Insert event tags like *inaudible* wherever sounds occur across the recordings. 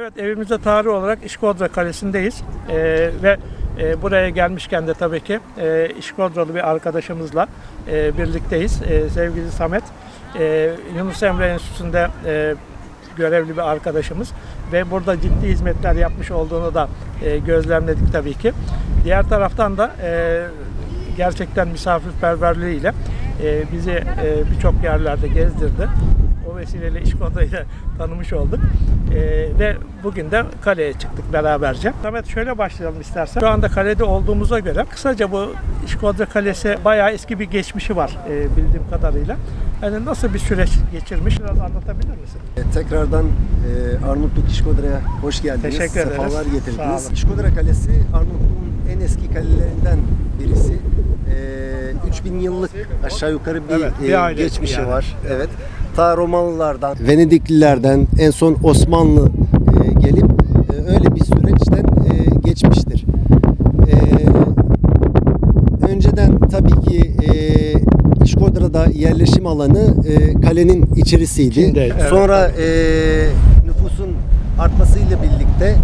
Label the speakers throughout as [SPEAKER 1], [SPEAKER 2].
[SPEAKER 1] Evet evimizde tarih olarak İşkodra Kalesi'ndeyiz Ee, ve e, buraya gelmişken de tabii ki e, İşkodralı bir arkadaşımızla e, birlikteyiz. E, sevgili Samet, e, Yunus Emre Enstitüsü'nde e, görevli bir arkadaşımız ve burada ciddi hizmetler yapmış olduğunu da e, gözlemledik tabii ki. Diğer taraftan da e, gerçekten misafirperverliğiyle e, bizi e, birçok yerlerde gezdirdi. O vesileyle İşkodra'yı tanımış olduk. E, ve bugün de kaleye çıktık beraberce. Samet şöyle başlayalım istersen. Şu anda kalede olduğumuza göre kısaca bu İşkodra Kalesi bayağı eski bir geçmişi var e, bildiğim kadarıyla. Yani nasıl bir süreç geçirmiş biraz anlatabilir misin?
[SPEAKER 2] E, Tekrardan e, Arnavutluk İşkodra'ya hoş geldiniz.
[SPEAKER 1] Teşekkür ederiz.
[SPEAKER 2] Sefalar getirdiniz. İşkodra Kalesi Arnavutluğun en eski kalelerinden birisi. E, 3000 yıllık aşağı yukarı bir,
[SPEAKER 1] Evet, bir
[SPEAKER 2] e, geçmişi
[SPEAKER 1] yani.
[SPEAKER 2] var. Evet. Ta Romalılardan, Venediklilerden, en son Osmanlı e, gelip e, öyle bir süreçten e, geçmiştir. E, önceden tabii ki e, İşkodra'da yerleşim alanı e, kalenin içerisiydi.
[SPEAKER 1] Evet.
[SPEAKER 2] Sonra e, nüfusun artmasıyla birlikte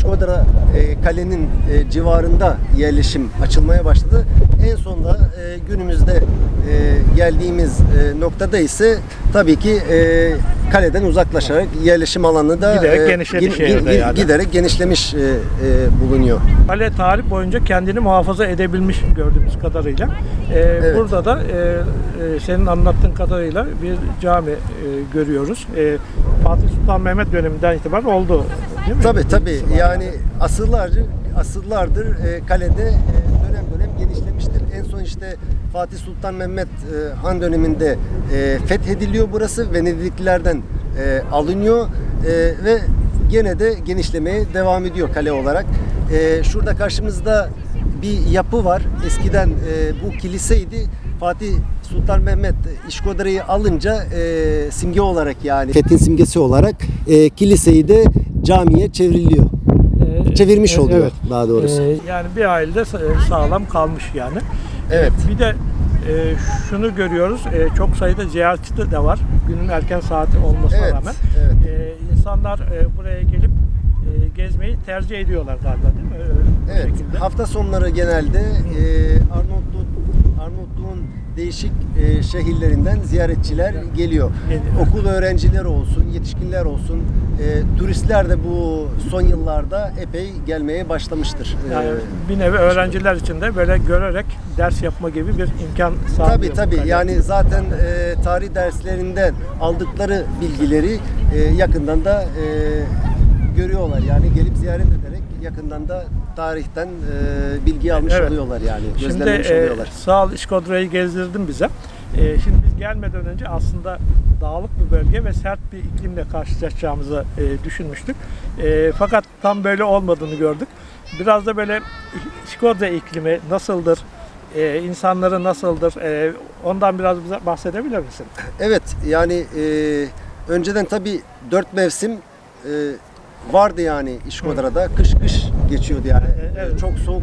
[SPEAKER 2] İşkodra e, kalenin e, civarında yerleşim açılmaya başladı. En sonunda e, günümüzde e, geldiğimiz e, noktada ise tabii ki e, kaleden uzaklaşarak yerleşim alanı da
[SPEAKER 1] Giderek
[SPEAKER 2] e,
[SPEAKER 1] genişledi
[SPEAKER 2] gi- gi-
[SPEAKER 1] yani.
[SPEAKER 2] giderek genişlemiş e, e, bulunuyor.
[SPEAKER 1] Kale tarih boyunca kendini muhafaza edebilmiş gördüğümüz kadarıyla. Ee, Burada da e, e, senin anlattığın kadarıyla bir cami e, görüyoruz. E, Fatih Sultan Mehmet döneminden itibaren oldu değil mi?
[SPEAKER 2] Tabii tabii yani asıllardır asıllardır e, kalede e, dönem dönem genişlemiştir. En son işte Fatih Sultan Mehmet e, Han döneminde e, fethediliyor burası. Venediklilerden e, alınıyor e, ve gene de genişlemeye devam ediyor kale olarak. E, şurada karşımızda bir yapı var. Eskiden e, bu kiliseydi. Fatih Sultan Mehmet İşkodra'yı alınca e, simge olarak yani fethin simgesi olarak e, kiliseyi de camiye çevriliyor.
[SPEAKER 1] Ee,
[SPEAKER 2] Çevirmiş
[SPEAKER 1] e,
[SPEAKER 2] oluyor
[SPEAKER 1] evet.
[SPEAKER 2] daha doğrusu.
[SPEAKER 1] Ee, yani bir ailede sa- sağlam kalmış yani.
[SPEAKER 2] Evet.
[SPEAKER 1] Bir de e, şunu görüyoruz. e, çok sayıda ziyaretçi de var. Günün erken saati olmasına
[SPEAKER 2] Evet,
[SPEAKER 1] rağmen.
[SPEAKER 2] evet.
[SPEAKER 1] E, insanlar e, buraya gelip e, gezmeyi tercih ediyorlar galiba değil mi? E, bu
[SPEAKER 2] Evet.
[SPEAKER 1] şekilde.
[SPEAKER 2] Hafta sonları genelde e, Arnavutluk Arnavutluğun değişik e, şehirlerinden ziyaretçiler geliyor.
[SPEAKER 1] Geliyor.
[SPEAKER 2] Okul öğrencileri olsun, yetişkinler olsun, e, turistler de bu son yıllarda epey gelmeye başlamıştır. E,
[SPEAKER 1] Yani bir nevi öğrenciler için de böyle görerek ders yapma gibi bir imkan sağlıyor.
[SPEAKER 2] Tabii tabii yani zaten e, tarih derslerinden aldıkları bilgileri e, yakından da e, görüyorlar. Yani gelip ziyaret ederek yakından da tarihten e, bilgi almış
[SPEAKER 1] Evet.
[SPEAKER 2] oluyorlar yani.
[SPEAKER 1] Şimdi e,
[SPEAKER 2] oluyorlar.
[SPEAKER 1] sağ ol İşkodra'yı gezdirdin bize. E, şimdi biz gelmeden önce aslında dağlık bir bölge ve sert bir iklimle karşılaşacağımızı e, düşünmüştük. E, fakat tam böyle olmadığını gördük. Biraz da böyle İşkodra iklimi nasıldır? E, insanları nasıldır? E, ondan biraz bize bahsedebilir misin? *laughs*
[SPEAKER 2] Evet yani e, önceden tabii dört mevsim e, vardı yani İşkodra'da. Kış kış geçiyordu yani.
[SPEAKER 1] Evet.
[SPEAKER 2] Çok soğuk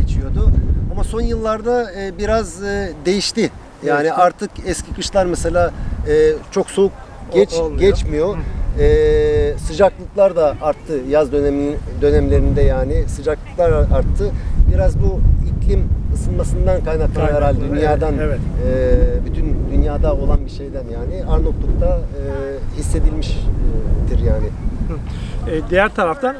[SPEAKER 2] geçiyordu. Ama son yıllarda e, biraz e, değişti. Yani
[SPEAKER 1] Değişti.
[SPEAKER 2] artık eski kışlar mesela e, çok soğuk geç
[SPEAKER 1] O- olmuyor.
[SPEAKER 2] geçmiyor. E, sıcaklıklar da arttı yaz dönemi dönemlerinde yani sıcaklıklar arttı. Biraz bu iklim ısınmasından kaynaklanıyor
[SPEAKER 1] Kaynaklı,
[SPEAKER 2] herhalde
[SPEAKER 1] evet,
[SPEAKER 2] dünyadan
[SPEAKER 1] evet.
[SPEAKER 2] e, bütün dünyada olan bir şeyden yani Arnavutluk'ta e, hissedilmiştir yani.
[SPEAKER 1] E, diğer taraftan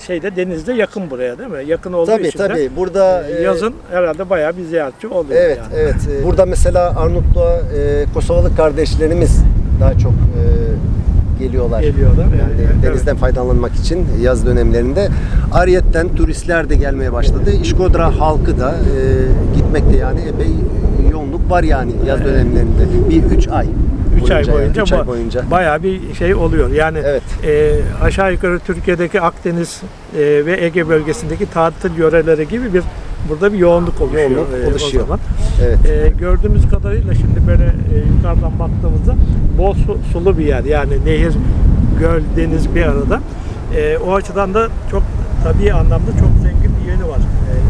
[SPEAKER 1] şeyde denizde yakın buraya değil mi? Yakın olduğu
[SPEAKER 2] Tabii
[SPEAKER 1] için de
[SPEAKER 2] tabii burada
[SPEAKER 1] e,
[SPEAKER 2] e,
[SPEAKER 1] yazın herhalde bayağı bir ziyaretçi oluyor
[SPEAKER 2] evet
[SPEAKER 1] yani.
[SPEAKER 2] evet e, burada mesela Arnavutluğa e, Kosovalı kardeşlerimiz daha çok e, geliyorlar.
[SPEAKER 1] Geliyorlar,
[SPEAKER 2] Yani
[SPEAKER 1] evet, evet.
[SPEAKER 2] denizden faydalanmak için yaz dönemlerinde. Ariyetten turistler de gelmeye başladı. İşkodra halkı da e, gitmekte yani epey yoğunluk var yani yaz dönemlerinde. Bir üç ay.
[SPEAKER 1] 3 ay boyunca,
[SPEAKER 2] üç ay boyunca.
[SPEAKER 1] bayağı bir şey oluyor. Yani
[SPEAKER 2] Evet.
[SPEAKER 1] e, aşağı yukarı Türkiye'deki Akdeniz e, ve Ege bölgesindeki tatil yöreleri gibi bir burada bir yoğunluk oluşuyor.
[SPEAKER 2] Yoğunluk
[SPEAKER 1] e,
[SPEAKER 2] oluşuyor.
[SPEAKER 1] O zaman.
[SPEAKER 2] Evet.
[SPEAKER 1] E, gördüğümüz kadarıyla şimdi böyle e, yukarıdan baktığımızda bol su- sulu bir yer. Yani nehir, göl, deniz bir arada. E, o açıdan da çok tabii anlamda çok zengin bir yönü var. E,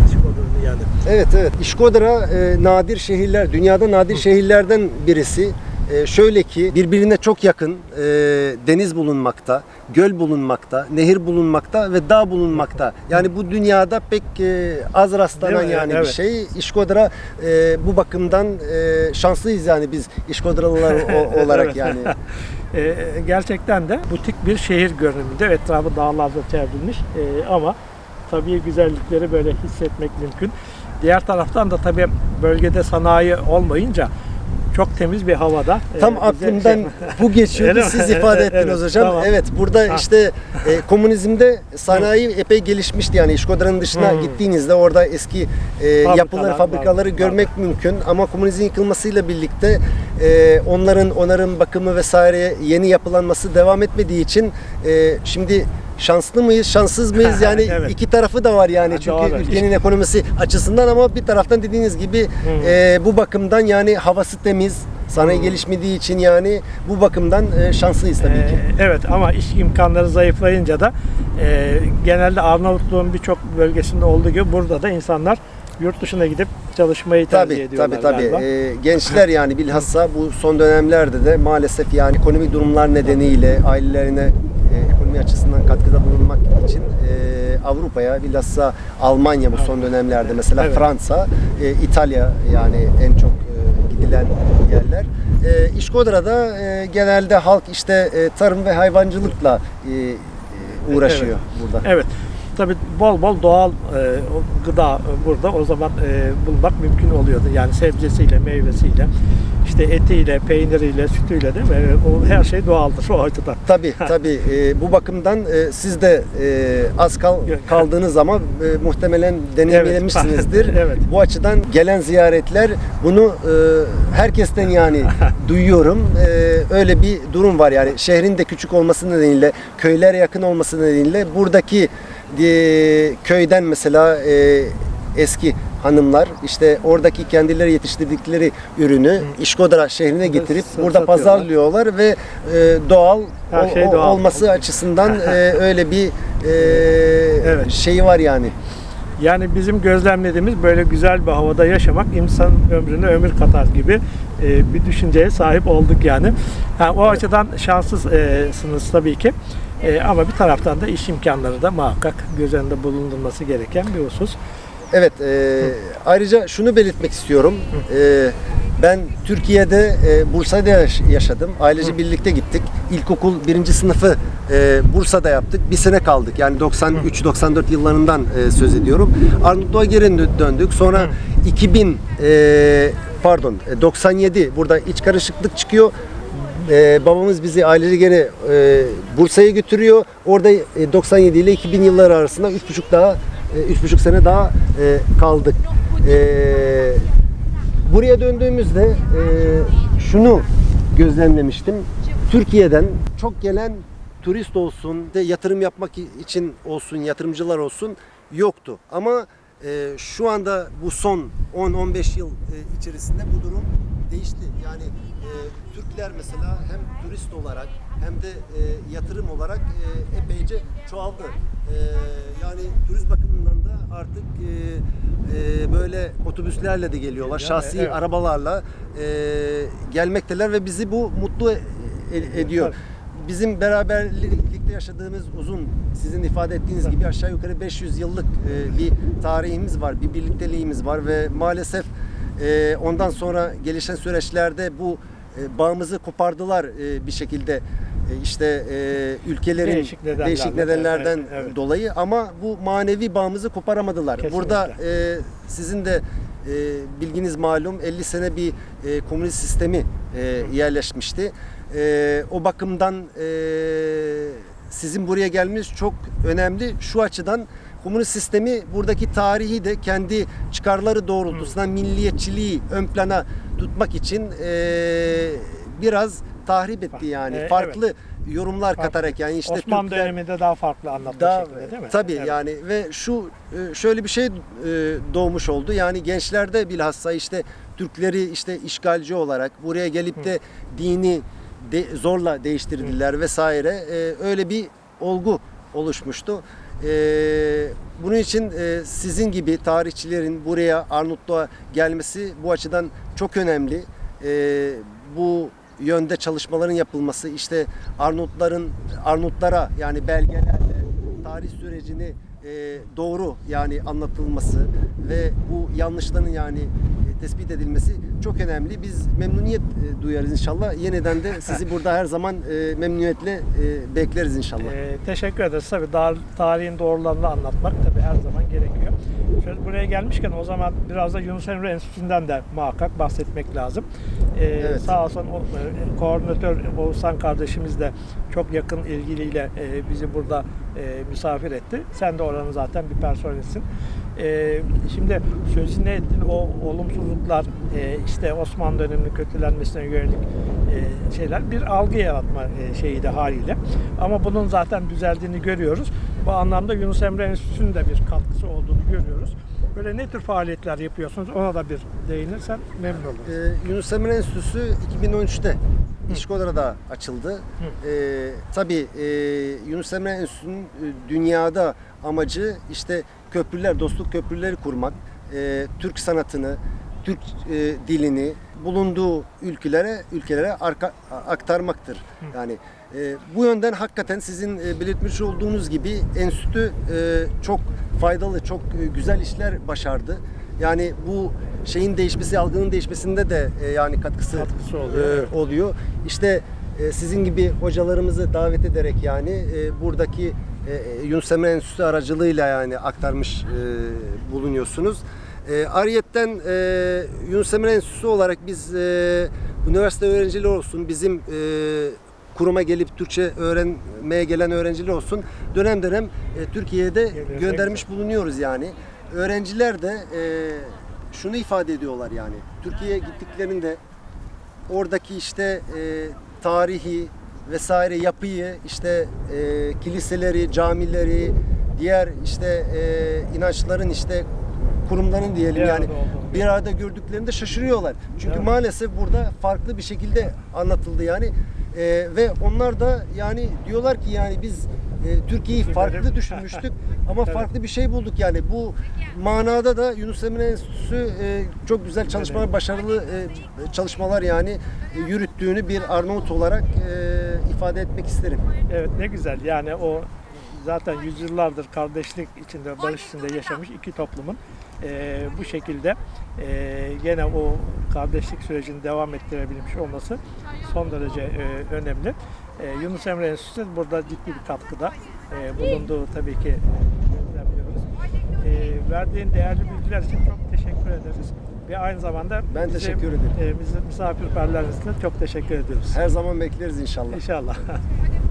[SPEAKER 1] yani.
[SPEAKER 2] Evet evet. İşkodra e, nadir şehirler, dünyada nadir şehirlerden birisi. E, şöyle ki birbirine çok yakın e, deniz bulunmakta, göl bulunmakta, nehir bulunmakta ve dağ bulunmakta. Yani bu dünyada pek e, az rastlanan
[SPEAKER 1] Değil mi?
[SPEAKER 2] yani
[SPEAKER 1] Evet.
[SPEAKER 2] bir şey. İşkodra e, bu bakımdan e, şanslıyız yani biz İşkodralılar o- *laughs* olarak
[SPEAKER 1] Evet.
[SPEAKER 2] yani. *laughs*
[SPEAKER 1] E, gerçekten de butik bir şehir görünümünde etrafı dağlarla çevrilmiş E, ama tabii güzellikleri böyle hissetmek mümkün. Diğer taraftan da tabii bölgede sanayi olmayınca çok temiz bir havada. e,
[SPEAKER 2] Tam
[SPEAKER 1] bize
[SPEAKER 2] aklımdan
[SPEAKER 1] şey-
[SPEAKER 2] bu geçiyordu siz *laughs* ifade ettiniz
[SPEAKER 1] Evet,
[SPEAKER 2] hocam.
[SPEAKER 1] tamam.
[SPEAKER 2] Evet burada
[SPEAKER 1] Ha.
[SPEAKER 2] işte e, komünizmde sanayi epey gelişmişti yani İşkodra'nın dışına
[SPEAKER 1] Hmm.
[SPEAKER 2] gittiğinizde orada eski e, yapıları,
[SPEAKER 1] var,
[SPEAKER 2] fabrikaları
[SPEAKER 1] var.
[SPEAKER 2] görmek mümkün ama komünizmin yıkılmasıyla birlikte e, onların onarım, bakımı vesaire yeni yapılanması devam etmediği için e, şimdi şanslı mıyız, şanssız mıyız? *laughs* Yani
[SPEAKER 1] Evet.
[SPEAKER 2] iki tarafı da var yani çünkü
[SPEAKER 1] doğru.
[SPEAKER 2] ülkenin ekonomisi açısından ama bir taraftan dediğiniz gibi
[SPEAKER 1] Hmm.
[SPEAKER 2] e, bu bakımdan yani havası temiz, sanayi gelişmediği için yani bu bakımdan e, şanslıyız tabii ki.
[SPEAKER 1] Ee, evet ama iş imkanları zayıflayınca da e, genelde Arnavutluğun birçok bölgesinde olduğu gibi burada da insanlar yurt dışına gidip çalışmayı tercih
[SPEAKER 2] Tabii
[SPEAKER 1] ediyorlar
[SPEAKER 2] tabii tabii.
[SPEAKER 1] galiba.
[SPEAKER 2] Ee, gençler yani bilhassa bu son dönemlerde de maalesef yani ekonomik durumlar nedeniyle ailelerine e, ekonomi açısından katkıda bulunmak için e, Avrupa'ya bilhassa Almanya bu son dönemlerde mesela
[SPEAKER 1] Evet.
[SPEAKER 2] Fransa, e, İtalya yani en çok e, gidilen yerler. E, İşkodra'da e, genelde halk işte e, tarım ve hayvancılıkla e, e, uğraşıyor burada.
[SPEAKER 1] Evet. Tabii bol bol doğal e, gıda burada o zaman e, bulmak mümkün oluyordu. Yani sebzesiyle, meyvesiyle, işte etiyle, peyniriyle, sütüyle değil mi? E, O her şey doğaldır o açıdan.
[SPEAKER 2] Tabii *laughs* tabii E, bu bakımdan e, siz de e, az kal, kaldığınız zaman e, muhtemelen deneyimlemişsinizdir. *laughs*
[SPEAKER 1] Evet.
[SPEAKER 2] Bu açıdan gelen ziyaretler bunu e, herkesten yani *laughs* duyuyorum. E, öyle bir durum var yani şehrin de küçük olması nedeniyle, köylere yakın olması nedeniyle buradaki e, köyden mesela e, eski hanımlar işte oradaki kendileri yetiştirdikleri ürünü İşkodra şehrine getirip burada pazarlıyorlar ve e, doğal,
[SPEAKER 1] Her
[SPEAKER 2] ol-
[SPEAKER 1] şey
[SPEAKER 2] o-
[SPEAKER 1] doğal.
[SPEAKER 2] olması *laughs* açısından e, öyle bir e,
[SPEAKER 1] Evet.
[SPEAKER 2] şeyi var yani.
[SPEAKER 1] Yani bizim gözlemlediğimiz böyle güzel bir havada yaşamak insan ömrüne ömür katar gibi e, bir düşünceye sahip olduk yani. Ha, o açıdan şanslısınız tabii ki. E, ama bir taraftan da iş imkanları da muhakkak göz önünde bulundurulması gereken bir husus.
[SPEAKER 2] Evet, e, ayrıca şunu belirtmek istiyorum. E, ben Türkiye'de e, Bursa'da yaş- yaşadım. Ailece birlikte gittik. İlkokul birinci sınıfı e, Bursa'da yaptık. Bir sene kaldık. Yani 93-94 yıllarından e, söz ediyorum. Arnavutluğa geri dö- döndük. Sonra 2000 e, pardon e, 97 burada iç karışıklık çıkıyor. Ee, babamız bizi ailece gene e, Bursa'ya götürüyor. Orada e, 97 ile 2000 yılları arasında 3,5 daha e, 3,5 sene daha e, kaldık. E, buraya döndüğümüzde e, şunu gözlemlemiştim. Türkiye'den çok gelen turist olsun, de yatırım yapmak için olsun, yatırımcılar olsun yoktu. Ama e, şu anda bu son 10-15 yıl e, içerisinde bu durum değişti. Yani e, Türkler mesela hem turist olarak hem de e, yatırım olarak e, epeyce çoğaldı. E, yani turist bakımından da artık e, e, böyle otobüslerle de geliyorlar, şahsi
[SPEAKER 1] evet.
[SPEAKER 2] arabalarla e, gelmekteler ve bizi bu mutlu e- e- ediyor. Bizim beraberlikte yaşadığımız uzun, sizin ifade ettiğiniz gibi aşağı yukarı 500 yıllık e, bir tarihimiz var, bir birlikteliğimiz var ve maalesef e, ondan sonra gelişen süreçlerde bu e, bağımızı kopardılar e, bir şekilde e, işte e, ülkelerin
[SPEAKER 1] Değişik nedenlerden,
[SPEAKER 2] değişik nedenlerden
[SPEAKER 1] evet, evet.
[SPEAKER 2] dolayı ama bu manevi bağımızı koparamadılar.
[SPEAKER 1] Kesinlikle.
[SPEAKER 2] Burada e, sizin de e, bilginiz malum 50 sene bir e, komünist sistemi e, yerleşmişti. E, o bakımdan e, sizin buraya gelmeniz çok önemli. Şu açıdan komünist sistemi buradaki tarihi de kendi çıkarları doğrultusunda milliyetçiliği ön plana tutmak için e, biraz tahrip etti yani.
[SPEAKER 1] E,
[SPEAKER 2] Farklı yorumlar
[SPEAKER 1] Farklı.
[SPEAKER 2] katarak yani işte
[SPEAKER 1] Osmanlı
[SPEAKER 2] Türkler-
[SPEAKER 1] döneminde daha farklı anlatma
[SPEAKER 2] daha
[SPEAKER 1] şekli değil mi?
[SPEAKER 2] tabii
[SPEAKER 1] Evet.
[SPEAKER 2] yani ve şu e, şöyle bir şey e, doğmuş oldu. Yani gençlerde bilhassa işte Türkleri işte işgalci olarak buraya gelip de dini de, zorla değiştirdiler vesaire. E, öyle bir olgu oluşmuştu. E, bunun için e, sizin gibi tarihçilerin buraya Arnavutluğa gelmesi bu açıdan çok önemli. E, bu yönde çalışmaların yapılması, işte Arnavutların Arnavutlara yani belgelerle tarih sürecini e, doğru yani anlatılması ve bu yanlışların yani e, tespit edilmesi çok önemli. Biz memnuniyet e, duyarız inşallah. Yeniden de sizi *laughs* burada her zaman e, memnuniyetle e, bekleriz inşallah.
[SPEAKER 1] Ee, teşekkür ederiz. Tabii dar, tarihin doğrularını anlatmak tabii her zaman gerekiyor. Şöyle buraya gelmişken o zaman biraz da Yunus Emre Enstitüsü'nden de muhakkak bahsetmek lazım. Ee,
[SPEAKER 2] Evet.
[SPEAKER 1] Sağ olsun o, e, koordinatör Oğuzhan kardeşimiz de çok yakın ilgiliyle e, bizi burada e, misafir etti. Sen de oranın zaten bir personelisin. Ee, şimdi sözünü ettin o olumsuzluklar e, işte Osmanlı döneminin kötülenmesine yönelik e, şeyler bir algı yaratma e, şeyi de haliyle. Ama bunun zaten düzeldiğini görüyoruz. Bu anlamda Yunus Emre Enstitüsü'nün de bir katkısı olduğunu görüyoruz. Böyle ne tür faaliyetler yapıyorsunuz? Ona da bir değinirsen memnun oluruz.
[SPEAKER 2] Ee, Yunus Emre Enstitüsü 2013'te İşkodra'da açıldı. Ee, tabii e, Yunus Emre Enstitüsü'nün e, dünyada amacı işte köprüler, dostluk köprüleri kurmak, e, Türk sanatını, Türk e, dilini bulunduğu ülkelere ülkelere arka, aktarmaktır. Yani e, bu yönden hakikaten sizin e, belirtmiş olduğunuz gibi enstitü e, çok faydalı, çok e, güzel işler başardı. Yani bu şeyin değişmesi, algının değişmesinde de e, yani katkısı,
[SPEAKER 1] Katkısı oluyor,
[SPEAKER 2] e, oluyor. İşte e, sizin gibi hocalarımızı davet ederek yani e, buradaki e, Yunus Emre Enstitüsü aracılığıyla yani aktarmış e, bulunuyorsunuz. E, ariyetten e, Yunus Emre Enstitüsü olarak biz e, üniversite öğrencileri olsun, bizim e, kuruma gelip Türkçe öğrenmeye gelen öğrenciler olsun dönem dönem e, Türkiye'de göndermiş bulunuyoruz yani. Öğrenciler de e, şunu ifade ediyorlar yani Türkiye'ye gittiklerinde oradaki işte e, tarihi vesaire yapıyı işte e, kiliseleri, camileri, diğer işte e, inançların işte kurumların diyelim
[SPEAKER 1] Bir arada
[SPEAKER 2] yani
[SPEAKER 1] olduğunu.
[SPEAKER 2] bir arada gördüklerinde şaşırıyorlar. Çünkü maalesef burada farklı bir şekilde anlatıldı yani E, ve onlar da yani diyorlar ki yani biz e, Türkiye'yi farklı düşünmüştük *laughs* ama
[SPEAKER 1] Evet.
[SPEAKER 2] farklı bir şey bulduk yani bu manada da Yunus Emre Enstitüsü e, çok güzel çalışmalar,
[SPEAKER 1] Evet.
[SPEAKER 2] başarılı e, çalışmalar yani e, yürüttüğünü bir Arnavut olarak e, ifade etmek isterim.
[SPEAKER 1] Evet ne güzel yani o zaten yüzyıllardır kardeşlik içinde, barış içinde yaşamış iki toplumun eee, bu şekilde eee, gene o kardeşlik sürecini devam ettirebilmiş olması son derece eee, önemli. Eee, Yunus Emre Enstitüsü burada ciddi bir katkıda eee, bulunduğu tabii ki gözlemliyoruz. Eee, verdiğin değerli bilgiler için çok teşekkür ederiz. Ve aynı zamanda
[SPEAKER 2] Ben
[SPEAKER 1] bizi,
[SPEAKER 2] teşekkür ederim.
[SPEAKER 1] eee, bizi misafirperverliğiniz için çok teşekkür ediyoruz.
[SPEAKER 2] Her zaman bekleriz inşallah.
[SPEAKER 1] İnşallah. *laughs*